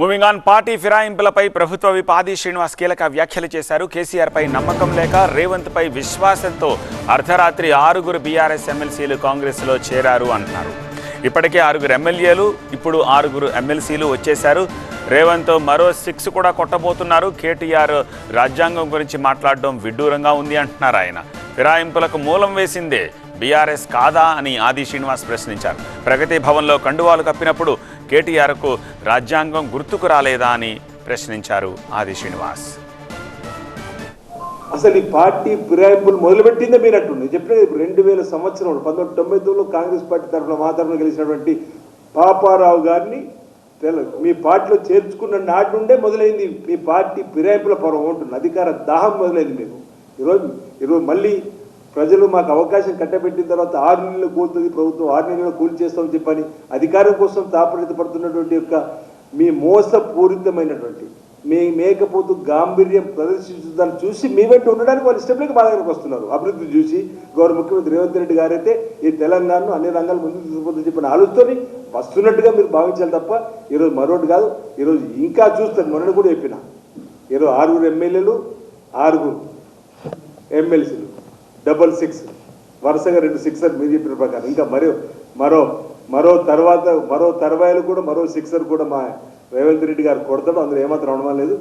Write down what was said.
Moving on party ఫిరాయింపులపై ప్రభుత్వ విపాది శ్రీనివాస్ కీలక వ్యాఖ్యలు చేశారు. కేసీఆర్పై నమ్మకం లేక రేవంత్పై విశ్వాసంతో అర్ధరాత్రి ఆరుగురు బీఆర్ఎస్ ఎమ్మెల్సీలు కాంగ్రెస్లో చేరారు అంటున్నారు. ఇప్పటికే ఆరుగురు ఎమ్మెల్యేలు ఇప్పుడు ఆరుగురు ఎమ్మెల్సీలు వచ్చేశారు. రేవంత్ మరో సిక్స్ కూడా కొట్టబోతున్నారు. కేటీఆర్ రాజ్యాంగం గురించి మాట్లాడడం విడ్డూరంగా ఉంది అంటున్నారు ఆయన. ఫిరాయింపులకు మూలం వేసిందే బీఆర్ఎస్ కాదా అని ఆది శ్రీనివాస్ ప్రశ్నించారు. ప్రగతి భవన్లో కండువాలు కప్పినప్పుడు కేటీఆర్కు రాజ్యాంగం గుర్తుకు రాలేదా అని ప్రశ్నించారు ఆది శ్రీనివాస్. అసలు ఈ పార్టీ ఫిరాయింపులు మొదలుపెట్టిందే మీరు అంటుంది చెప్పినది రెండు వేల సంవత్సరం పంతొమ్మిది తొంభై తొమ్మిదిలో కాంగ్రెస్ పార్టీ తరఫున మా తరఫున గెలిచినటువంటి పాపారావు గారిని మీ పార్టీలో చేర్చుకున్న నాటి నుండే మొదలైంది మీ పార్టీ ఫిరాయింపుల పర్వం ఉంటుంది అధికార దాహం మొదలైంది మీకు. ఈరోజు ఈరోజు మళ్ళీ ప్రజలు మాకు అవకాశం కట్టబెట్టిన తర్వాత ఆరు నెలలు కూలుతుంది ప్రభుత్వం ఆరు నెలలు కూలి చేస్తామని చెప్పని అధికారం కోసం తాపరిత పడుతున్నటువంటి యొక్క మీ మోసపూరితమైనటువంటి మీ మేకపోతు గాంభీర్యం ప్రదర్శించుదాన్ని చూసి మీ వెంట ఉండడానికి వాళ్ళు ఇష్టం లేక మా దగ్గరకు వస్తున్నారు. అభివృద్ధి చూసి గౌరవ ముఖ్యమంత్రి రేవంత్ రెడ్డి గారైతే ఈ తెలంగాణను అన్ని రంగాలు ముందుకు తీసుకుపోతుందని చెప్పిన ఆలోచనతోని వస్తున్నట్టుగా మీరు భావించాలి తప్ప ఈరోజు మరొకటి కాదు. ఈరోజు ఇంకా చూస్తారు మొన్న కూడా చెప్పిన. ఈరోజు ఆరుగురు ఎమ్మెల్యేలు ఆరుగురు ఎమ్మెల్సీలు డబల్ సిక్స్ వరుసగా రెండు సిక్సర్ మీరు చెప్పిన ప్రకారం. ఇంకా మరో మరో మరో తర్వాత మరో తర్వాయలు కూడా మరో సిక్సర్ కూడా మా రేవంత్ రెడ్డి గారు కొడతాడు. అందులో ఏమాత్రం అవడం లేదు.